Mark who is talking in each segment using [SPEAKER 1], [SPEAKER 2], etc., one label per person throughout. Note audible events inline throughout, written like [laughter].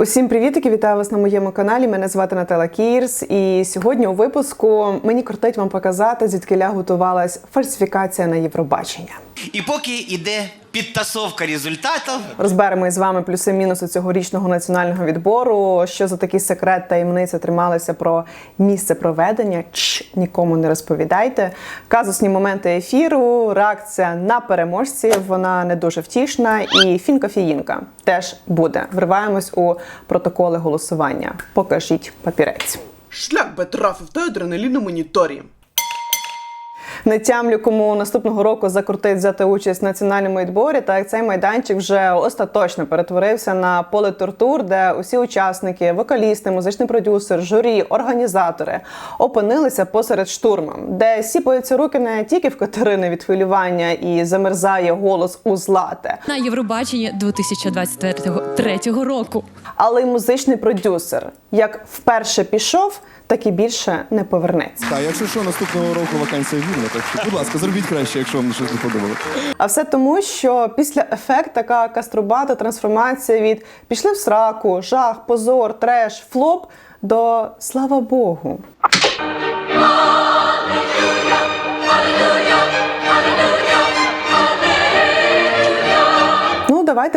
[SPEAKER 1] Усім привітки! вітаю вас на моєму каналі. Мене звати Натала Кірс. І сьогодні у випуску мені кортить вам показати, звідкиля готувалась фальсифікація на Євробачення.
[SPEAKER 2] І поки йде підтасовка результатів,
[SPEAKER 1] Розберемо із вами плюси-мінуси цьогорічного національного відбору. Що за такий секрет таємниця трималися про місце проведення. Чш, нікому не розповідайте. Казусні моменти ефіру, реакція на переможців. Вона не дуже втішна. І фінка-фіїнка теж буде. Вриваємось у протоколи голосування. Покажіть папірець.
[SPEAKER 3] Шлях би трафив та адреналін на моніторі.
[SPEAKER 1] Не тямлю, кому наступного року закрутить взяти участь в національному відборі. Та як цей майданчик вже остаточно перетворився на поле тортур, де усі учасники, вокалісти, музичний продюсер, журі, організатори опинилися посеред штурму, де сіпаються руки не тільки в Катерини від хвилювання і замерзає голос у злате,
[SPEAKER 4] на Євробаченні 2023 року.
[SPEAKER 1] але й музичний продюсер як вперше пішов, так і більше не повернеться.
[SPEAKER 5] Так, якщо що, наступного року вакансія вільна, так що, будь ласка, зробіть краще, якщо вам щось не подобало.
[SPEAKER 1] А все тому, що після ефект така каструбата трансформація від пішли в сраку, жах, позор, треш, флоп до слава Богу.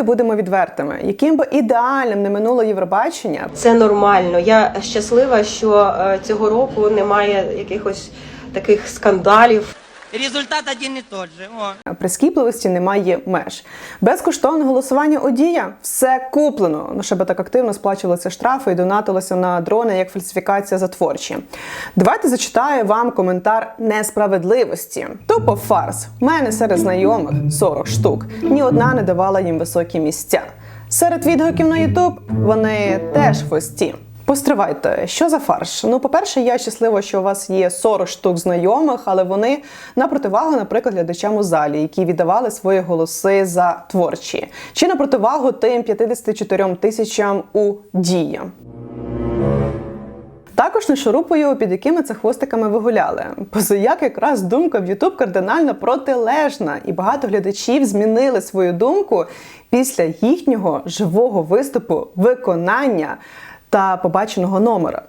[SPEAKER 1] Будемо відвертими. Яким би ідеальним не минуло Євробачення,
[SPEAKER 6] Це нормально. Я щаслива, що е, цього року немає якихось таких скандалів.
[SPEAKER 2] Результат один і тот же. О.
[SPEAKER 1] прискіпливості немає меж. Безкоштовне голосування одія все куплено. Ну, щоб так активно сплачувалися штрафи і донатилося на дрони як фальсифікація за творчі. Давайте зачитаю вам коментар несправедливості. Тупо фарс. У мене серед знайомих 40 штук. Ні одна не давала їм високі місця. Серед відгуків на Ютуб вони теж хвості. Постривайте, що за фарш? Ну, по-перше, я щаслива, що у вас є 40 штук знайомих, але вони на противагу, наприклад, глядачам у залі, які віддавали свої голоси за творчі, чи на противагу тим 54 тисячам у дія. Також не шурупою, під якими це хвостиками ви гуляли. Позаяк якраз думка в YouTube кардинально протилежна, і багато глядачів змінили свою думку після їхнього живого виступу, виконання та побаченого номера.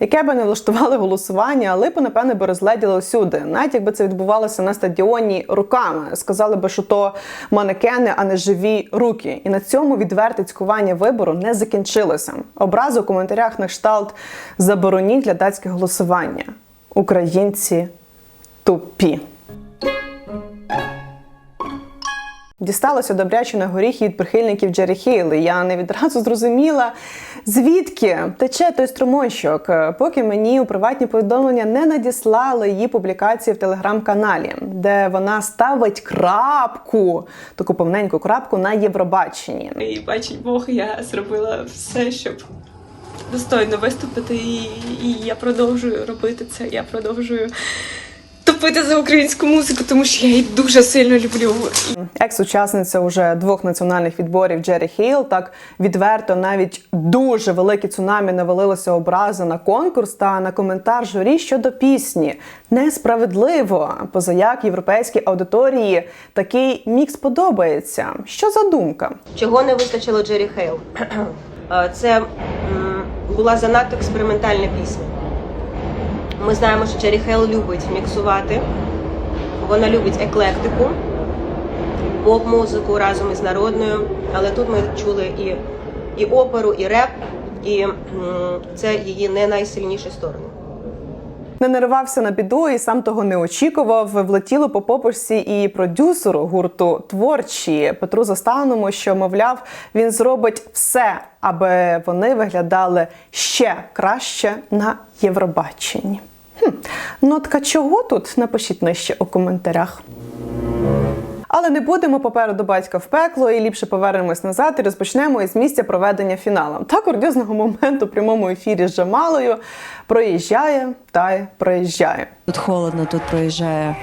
[SPEAKER 1] Яке би не влаштували голосування, липу, напевне, би розгледіли усюди. Навіть якби це відбувалося на стадіоні руками. Сказали би, що то манекени, а не живі руки. І на цьому відверте цькування вибору не закінчилося. Образи у коментарях на кшталт забороніть глядацьке голосування. Українці тупі. Дісталося добряче на горіхи від прихильників Джері Хейл. І Я не відразу зрозуміла, звідки тече той струмочок, поки мені у приватні повідомлення не надіслали її публікації в телеграм-каналі, де вона ставить крапку, таку повненьку крапку на Євробаченні.
[SPEAKER 7] І бачить Бог, я зробила все, щоб достойно виступити, і, і я продовжую робити це. Я продовжую топити за українську музику, тому що я її дуже сильно люблю.
[SPEAKER 1] Екс-учасниця уже двох національних відборів Джері Хейл так відверто навіть дуже велике цунамі навалилося образи на конкурс та на коментар журі щодо пісні. Несправедливо, позаяк європейській аудиторії такий мікс подобається. Що за думка?
[SPEAKER 6] Чого не вистачило Джері Хейл? [clears throat] Е, Це була занадто експериментальна пісня. Ми знаємо, що Джері Хейл любить міксувати. Вона любить еклектику, поп-музику разом із народною. Але тут ми чули і, і оперу, і реп, і це її не найсильніші сторони.
[SPEAKER 1] Не наривався на біду і сам того не очікував. Влетіло по попушці і продюсеру гурту творчі Петру Заставному, що мовляв, він зробить все, аби вони виглядали ще краще на Євробаченні. Хм, нотка чого тут? Напишіть нижче у коментарях. Але не будемо попереду батька в пекло і ліпше повернемось назад і розпочнемо із місця проведення фіналу. Та курйозного моменту в прямому ефірі з Джамалою проїжджає та й проїжджає.
[SPEAKER 8] Тут холодно, тут проїжджає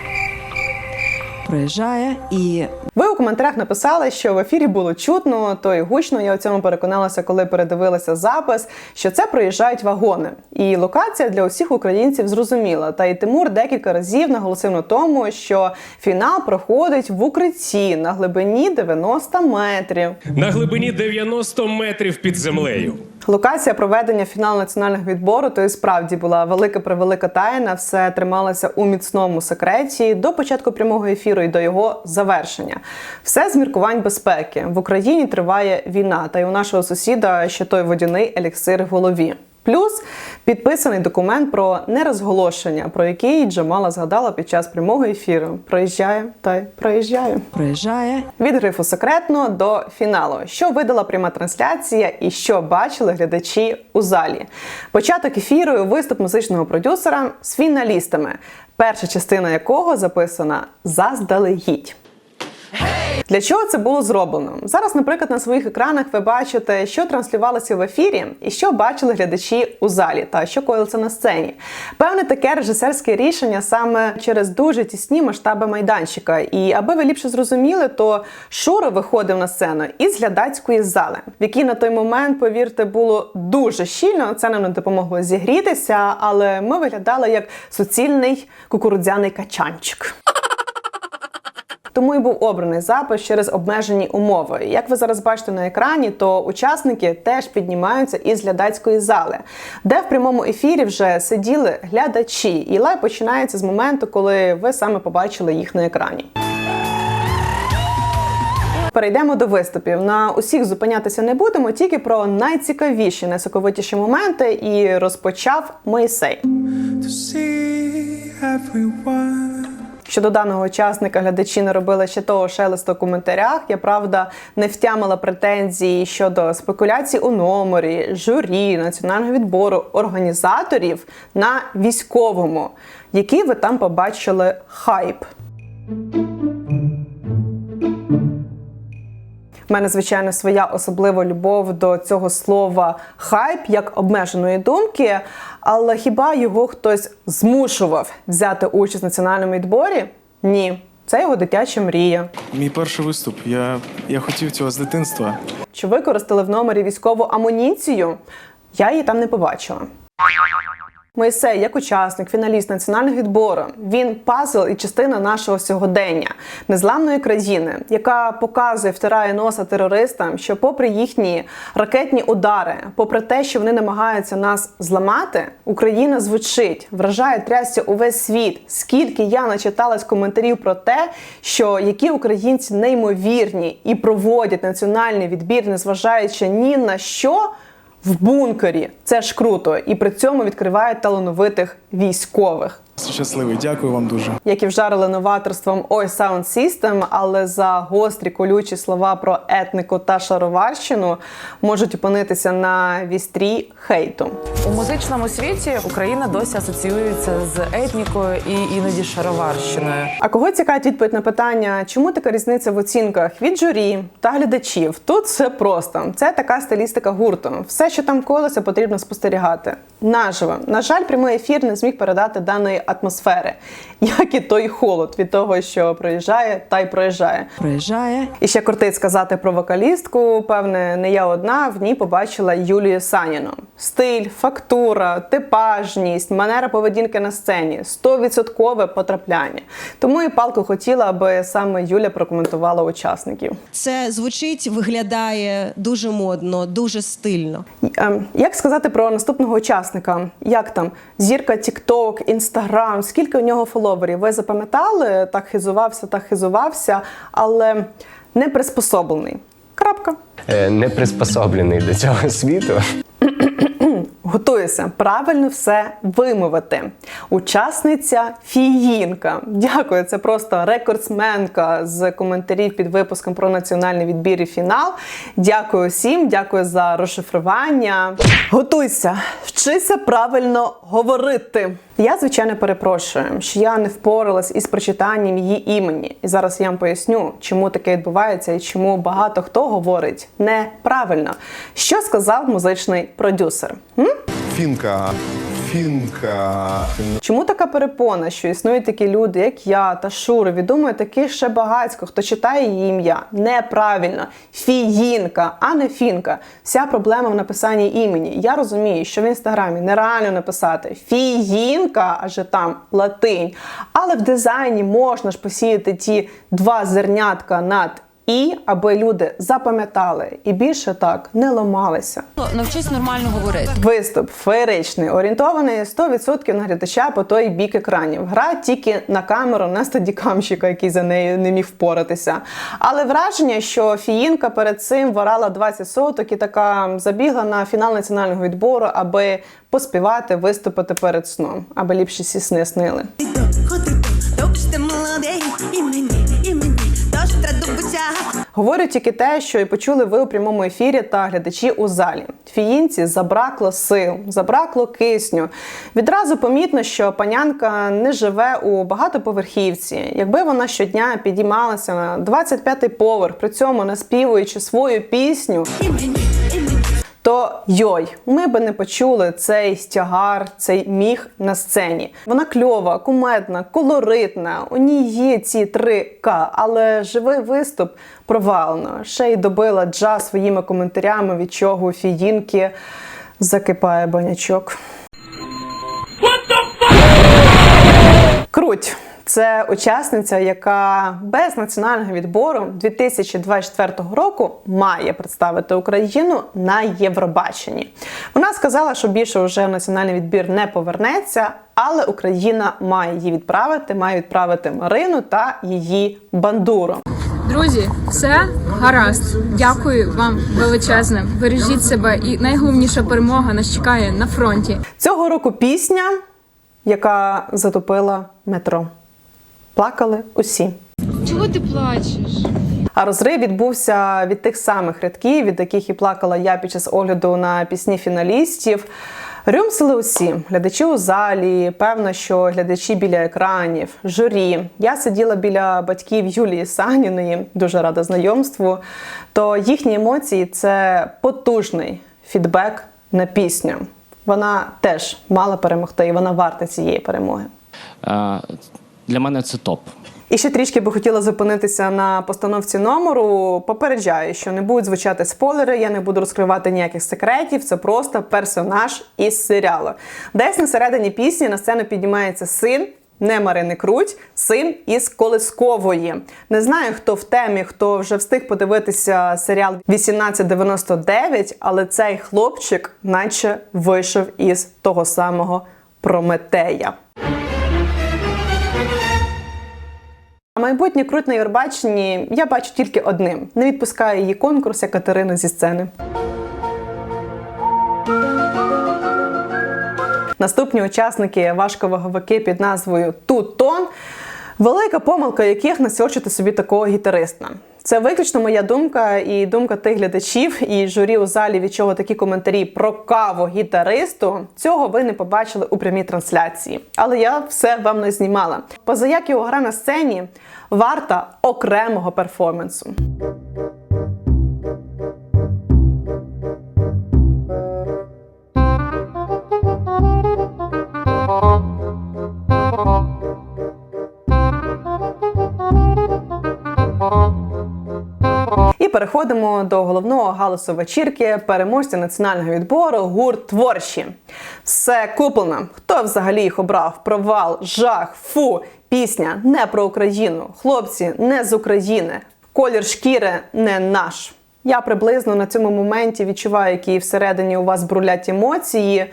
[SPEAKER 8] проїжджає і
[SPEAKER 1] Ви у коментарях написали, що в ефірі було чутно, то й гучно. Я у цьому переконалася, коли передивилася запис, що це проїжджають вагони. І локація для усіх українців зрозуміла. Та й Тимур декілька разів наголосив на тому, що фінал проходить в укритті на глибині 90 метрів.
[SPEAKER 9] на глибині 90 метрів під землею.
[SPEAKER 1] Локація проведення фіналу національного відбору то і справді була велика превелика тайна. Все трималося у міцному секреті до початку прямого ефіру і до його завершення. Все з міркувань безпеки в Україні триває війна, та й у нашого сусіда ще той водяний еліксир в голові. Плюс підписаний документ про нерозголошення, про який Джамала згадала під час прямого ефіру. Проїжджає та й проїжджає.
[SPEAKER 8] проїжджає
[SPEAKER 1] Від грифу секретно до фіналу. Що видала пряма трансляція і що бачили глядачі у залі? Початок ефіру, виступ музичного продюсера з фіналістами, перша частина якого записана заздалегідь. Для чого це було зроблено? Зараз, наприклад, на своїх екранах ви бачите, що транслювалося в ефірі, і що бачили глядачі у залі, та що коїлося на сцені. Певне таке режисерське рішення саме через дуже тісні масштаби майданчика. І аби ви ліпше зрозуміли, то Шура виходив на сцену із глядацької зали, в якій на той момент, повірте, було дуже щільно. Це нам не допомогло зігрітися, але ми виглядали як суцільний кукурудзяний качанчик. Тому і був обраний запис через обмежені умови. Як ви зараз бачите на екрані, то учасники теж піднімаються із глядацької зали, де в прямому ефірі вже сиділи глядачі. І лайв починається з моменту, коли ви саме побачили їх на екрані. Перейдемо до виступів. На усіх зупинятися не будемо, тільки про найцікавіші, найсоковитіші моменти. І розпочав Щодо даного учасника глядачі не робили ще того шелесту в коментарях. Я правда не втямила претензії щодо спекуляцій у номері, журі, національного відбору, організаторів на військовому. Який ви там побачили хайп? У мене, звичайно, своя особлива любов до цього слова хайп як обмеженої думки. Але хіба його хтось змушував взяти участь в національному відборі? Ні, це його дитяча мрія.
[SPEAKER 10] Мій перший виступ. Я, я хотів цього з дитинства.
[SPEAKER 1] Чи використали в номері військову амуніцію? Я її там не побачила. Моїсей, як учасник, фіналіст національного відбору, він пазл і частина нашого сьогодення, незламної країни, яка показує, втирає носа терористам, що, попри їхні ракетні удари, попри те, що вони намагаються нас зламати, Україна звучить, вражає трясся увесь світ. Скільки я начиталась коментарів про те, що які українці неймовірні і проводять національний відбір, незважаючи ні на що в бункері. Це ж круто, і при цьому відкривають талановитих військових.
[SPEAKER 10] Щасливий, дякую вам дуже.
[SPEAKER 1] Які вжарили новаторством Ой Sound System, але за гострі колючі слова про етнику та шароварщину можуть опинитися на вістрі хейту.
[SPEAKER 11] У музичному світі Україна досі асоціюється з етнікою і іноді шароварщиною.
[SPEAKER 1] А кого цікавить відповідь на питання, чому така різниця в оцінках від журі та глядачів? Тут все просто. Це така стилістика гурту. Все, що там колося, потрібно спостерігати. Наживо. На жаль, прямий ефір не зміг передати даної атмосфери, як і той холод від того, що проїжджає та й проїжджає.
[SPEAKER 8] проїжджає
[SPEAKER 1] І ще кортить сказати про вокалістку. Певне, не я одна в ній побачила Юлію Саніну. Стиль, фактура, типажність, манера поведінки на сцені, 100% потрапляння. Тому і палку хотіла, аби саме Юля прокоментувала учасників.
[SPEAKER 12] Це звучить, виглядає дуже модно, дуже стильно.
[SPEAKER 1] Ем, Як сказати про наступного учасника? Як там зірка TikTok, Instagram, скільки у нього фоловерів? Ви запам'ятали? Так хизувався, так хизувався, але не приспособлений. Крапка.
[SPEAKER 13] не приспособлений до цього світу.
[SPEAKER 1] Готуюся правильно все вимовити. Учасниця Фіїнка. Дякую, це просто рекордсменка з коментарів під випуском про національний відбір і фінал. Дякую всім, дякую за розшифрування. Готуйся, вчися правильно говорити. Я, звичайно, перепрошую, що я не впоралась із прочитанням її імені. І зараз я вам поясню, чому таке відбувається і чому багато хто говорить неправильно. Що сказав музичний продюсер? М?
[SPEAKER 5] Фінка. Фінка.
[SPEAKER 1] Чому така перепона, що існують такі люди, як я та Шура, відомо таких ще багатько, хто читає її ім'я неправильно, фіїнка, а не фінка. Вся проблема в написанні імені. Я розумію, що в інстаграмі нереально написати фіїнка, адже там латинь. Але в дизайні можна ж посіяти ті два зернятка над і, аби люди запам'ятали і більше так не ламалися.
[SPEAKER 4] Навчись нормально говорити.
[SPEAKER 1] Виступ феєричний, орієнтований 100% на глядача по той бік екранів. Гра тільки на камеру, на стадікамщика, який за нею не міг впоратися. Але враження, що Фіїнка перед цим варала 20 соток і така забігла на фінал національного відбору, аби поспівати, виступити перед сном, аби ліпші сі сни снили. Говорю тільки те, що і почули ви у прямому ефірі та глядачі у залі. Фіїнці забракло сил, забракло кисню. Відразу помітно, що панянка не живе у багатоповерхівці. Якби вона щодня підіймалася на 25-й поверх, при цьому наспівуючи свою пісню. То йой, ми би не почули цей стягар, цей міг на сцені. Вона кльова, кумедна, колоритна. У ній є ці три К, але живий виступ провалено. Ще й добила джаз своїми коментарями, від чого у фіїнки закипає банячок. Круть. Це учасниця, яка без національного відбору 2024 року має представити Україну на Євробаченні. Вона сказала, що більше вже в національний відбір не повернеться, але Україна має її відправити, має відправити Марину та її бандуру.
[SPEAKER 7] Друзі, все гаразд. Дякую вам величезне. Бережіть себе, і найголовніша перемога нас чекає на фронті.
[SPEAKER 1] Цього року пісня, яка затопила метро. Плакали усі.
[SPEAKER 7] Чого ти плачеш?
[SPEAKER 1] А розрив відбувся від тих самих рядків, від яких і плакала я під час огляду на пісні фіналістів. Рюмсили усі глядачі у залі, певно, що глядачі біля екранів, журі. Я сиділа біля батьків Юлії Саніної, дуже рада знайомству. То їхні емоції це потужний фідбек на пісню. Вона теж мала перемогти, і вона варта цієї перемоги.
[SPEAKER 14] Для мене це топ.
[SPEAKER 1] І ще трішки би хотіла зупинитися на постановці номеру. Попереджаю, що не будуть звучати спойлери, я не буду розкривати ніяких секретів. Це просто персонаж із серіалу. Десь на середині пісні на сцену піднімається син. Не Марини Круть, син із Колискової. Не знаю, хто в темі, хто вже встиг подивитися серіал 1899, але цей хлопчик, наче вийшов із того самого Прометея. А майбутнє круть на Євробаченні я бачу тільки одним: не відпускає її конкурс як Катерину зі сцени. Наступні учасники важковаговики під назвою Тутон. Велика помилка яких насьорчити собі такого гітариста. Це виключно моя думка і думка тих глядачів і журі у залі, від чого такі коментарі про каву гітаристу. Цього ви не побачили у прямій трансляції. Але я все вам не знімала. Поза як його гра на сцені варта окремого перформансу. Переходимо до головного галасу вечірки переможця національного відбору гурт творчі. Все куплено. Хто взагалі їх обрав? Провал, жах, фу, пісня не про Україну. Хлопці не з України. Колір шкіри не наш. Я приблизно на цьому моменті відчуваю, які всередині у вас брулять емоції.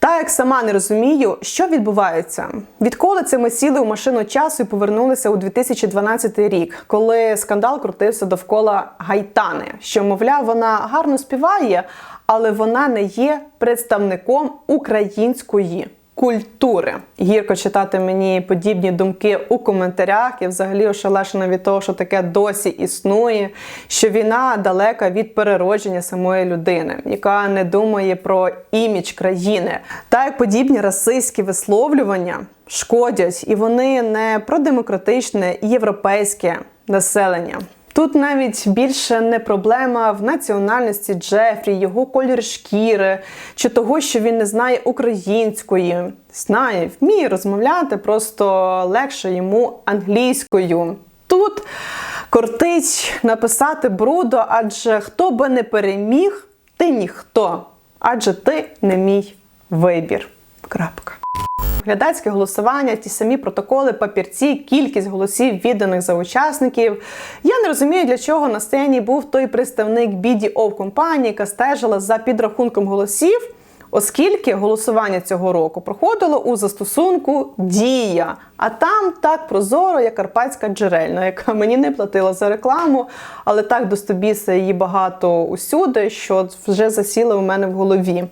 [SPEAKER 1] Та як сама не розумію, що відбувається. Відколи це ми сіли у машину часу і повернулися у 2012 рік, коли скандал крутився довкола Гайтани, що, мовляв, вона гарно співає, але вона не є представником української культури. Гірко читати мені подібні думки у коментарях. Я взагалі ошелешена від того, що таке досі існує. Що війна далека від переродження самої людини, яка не думає про імідж країни. Та як подібні расистські висловлювання шкодять, і вони не про демократичне європейське населення. Тут навіть більше не проблема в національності Джефрі, його колір шкіри чи того, що він не знає української. Знає, вміє розмовляти, просто легше йому англійською. Тут кортить написати брудо, адже хто би не переміг, ти ніхто. Адже ти не мій вибір. Крапка. Глядацьке голосування, ті самі протоколи, папірці, кількість голосів відданих за учасників. Я не розумію, для чого на сцені був той представник BDO компанії, яка стежила за підрахунком голосів, оскільки голосування цього року проходило у застосунку Дія. А там так прозоро, як карпатська джерельна, яка мені не платила за рекламу, але так достобіса її багато усюди, що вже засіла у мене в голові.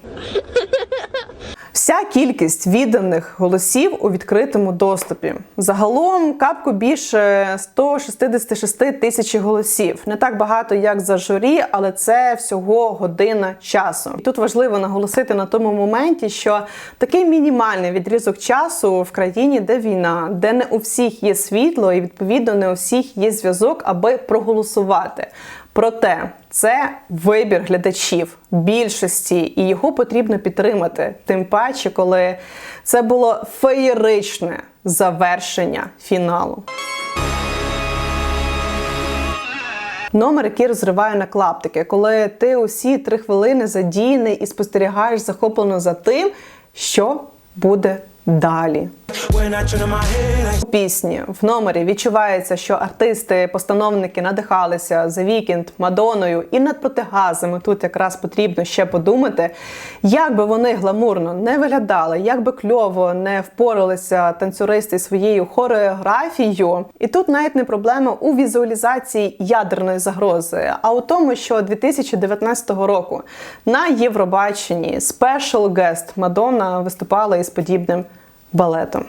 [SPEAKER 1] Вся кількість відданих голосів у відкритому доступі. Загалом капку більше 166 тисяч голосів. Не так багато, як за журі, але це всього година часу. І тут важливо наголосити на тому моменті, що такий мінімальний відрізок часу в країні, де війна, де не у всіх є світло, і відповідно не у всіх є зв'язок, аби проголосувати. Проте це вибір глядачів більшості, і його потрібно підтримати. Тим паче, коли це було феєричне завершення фіналу. Номер, який розриває на клаптики, коли ти усі три хвилини задіяний і спостерігаєш захоплено за тим, що буде далі. Пісні в номері відчувається, що артисти-постановники надихалися The Weeknd, Мадоною і над протигазами. Тут якраз потрібно ще подумати, як би вони гламурно не виглядали, як би кльово не впоралися танцюристи своєю хореографією. І тут навіть не проблема у візуалізації ядерної загрози, а у тому, що 2019 року на Євробаченні Special Guest Мадонна виступала із подібним балетом.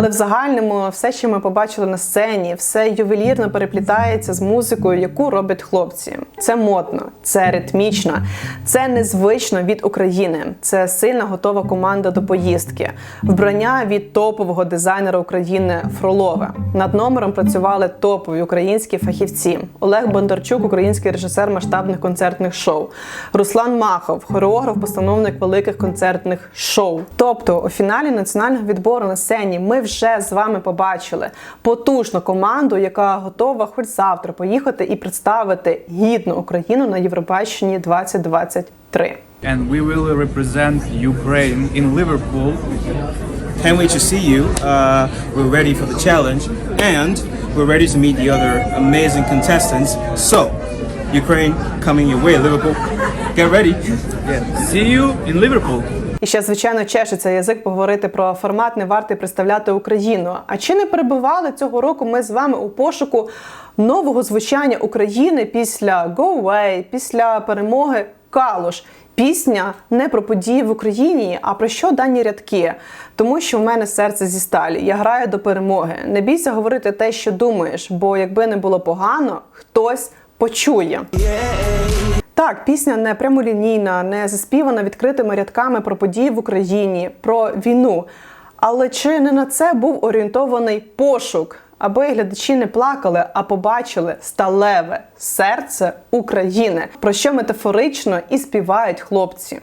[SPEAKER 1] Але в загальному все, що ми побачили на сцені, все ювелірно переплітається з музикою, яку роблять хлопці. Це модно, це ритмічно, це незвично від України. Це сильна готова команда до поїздки. Вбрання від топового дизайнера України Фролова. Над номером працювали топові українські фахівці: Олег Бондарчук, український режисер масштабних концертних шоу, Руслан Махов, хореограф, постановник великих концертних шоу. Тобто, у фіналі національного відбору на сцені ми вже з вами побачили потужну команду, яка готова хоч завтра поїхати і представити гідну Україну на Євробаченні 2023.
[SPEAKER 15] and we will represent Ukraine in Liverpool.
[SPEAKER 16] Can't wait to see you. Uh, we're ready for the challenge, and we're ready to meet the other amazing contestants. So, Ukraine coming your way, Liverpool. Get ready.
[SPEAKER 15] Yeah. See you in Liverpool.
[SPEAKER 1] І ще, звичайно, чешеться язик поговорити про формат не вартий представляти Україну. А чи не перебували цього року ми з вами у пошуку нового звучання України після Go Away, після перемоги Калуш? Пісня не про події в Україні, а про що дані рядки? Тому що в мене серце зі сталі. Я граю до перемоги. Не бійся говорити те, що думаєш, бо якби не було погано, хтось почує. Так, пісня не прямолінійна, не заспівана відкритими рядками про події в Україні, про війну. Але чи не на це був орієнтований пошук, аби глядачі не плакали, а побачили сталеве серце України, про що метафорично і співають хлопці?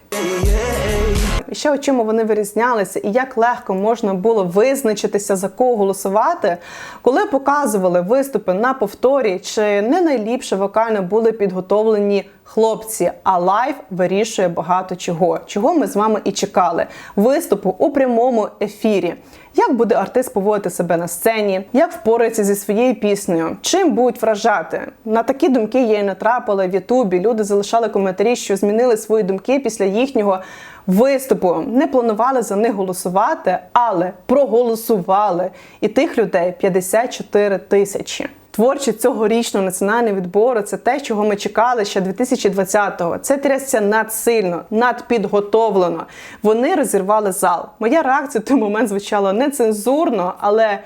[SPEAKER 1] І ще чому вони вирізнялися, і як легко можна було визначитися за кого голосувати, коли показували виступи на повторі, чи не найліпше вокально були підготовлені хлопці. А лайв вирішує багато чого, чого ми з вами і чекали. Виступу у прямому ефірі. Як буде артист поводити себе на сцені, як впорається зі своєю піснею, чим будуть вражати? На такі думки я і натрапила в Ютубі. Люди залишали коментарі, що змінили свої думки після їхнього виступу. Не планували за них голосувати, але проголосували. І тих людей 54 тисячі. Творчість цьогорічного національного відбору це те, чого ми чекали ще 2020-го. Це трясся надсильно, надпідготовлено. Вони розірвали зал. Моя реакція в той момент звучала нецензурно, але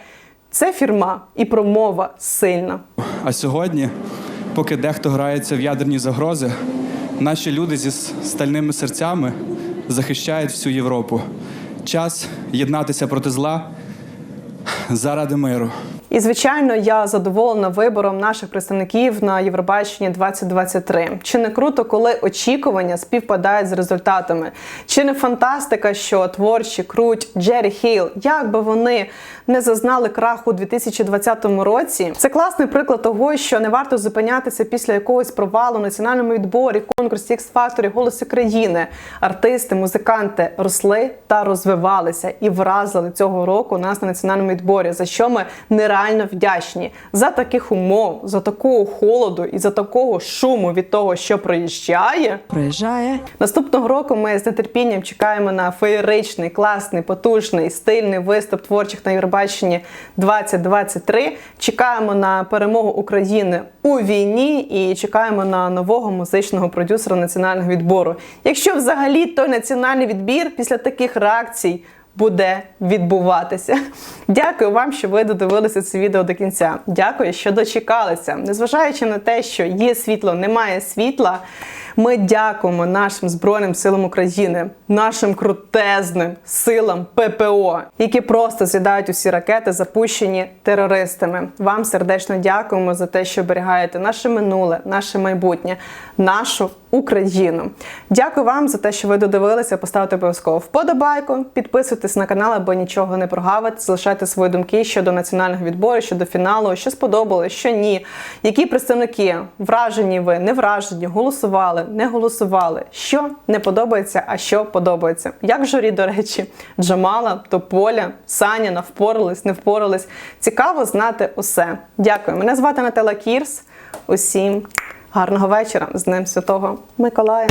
[SPEAKER 1] це фірма і промова сильна.
[SPEAKER 5] А сьогодні
[SPEAKER 10] поки дехто грається в ядерні загрози, наші люди зі стальними серцями захищають всю Європу. Час єднатися проти зла заради миру.
[SPEAKER 1] І звичайно, я задоволена вибором наших представників на Євробаченні 2023. Чи не круто, коли очікування співпадають з результатами? Чи не фантастика, що творчі круть Джері Хейл, як би вони не зазнали краху у 2020 році? Це класний приклад того, що не варто зупинятися після якогось провалу в національному відборі, конкурсі X Factor, голоси країни. Артисти, музиканти росли та розвивалися і вразили цього року нас на національному відборі, за що ми нереально вдячні за таких умов, за такого холоду і за такого шуму від того, що проїжджає.
[SPEAKER 8] Проїжджає.
[SPEAKER 1] Наступного року ми з нетерпінням чекаємо на феєричний, класний, потужний, стильний виступ творчих на Євробаченні 2023. Чекаємо на перемогу України у війні і чекаємо на нового музичного продюсера національного відбору. Якщо взагалі той національний відбір після таких реакцій буде відбуватися. Дякую вам, що ви додивилися це відео до кінця. Дякую, що дочекалися. Незважаючи на те, що є світло, немає світла. Ми дякуємо нашим Збройним силам України, нашим крутезним силам ППО, які просто з'їдають усі ракети, запущені терористами. Вам сердечно дякуємо за те, що оберігаєте наше минуле, наше майбутнє, нашу Україну. Дякую вам за те, що ви додивилися. Поставте обов'язково вподобайку, підписуйтесь на канал, аби нічого не прогавити. Залишайте свої думки щодо національного відбору, щодо фіналу, що сподобалось, що ні. Які представники вражені ви, не вражені, голосували, не голосували, що не подобається, а що подобається. Як журі, до речі, Джамала, Тополя, Саніна впорались, не впорались. Цікаво знати усе. Дякую. Мене звати Наталя Кірс. Усім гарного вечора з Днем Святого Миколая.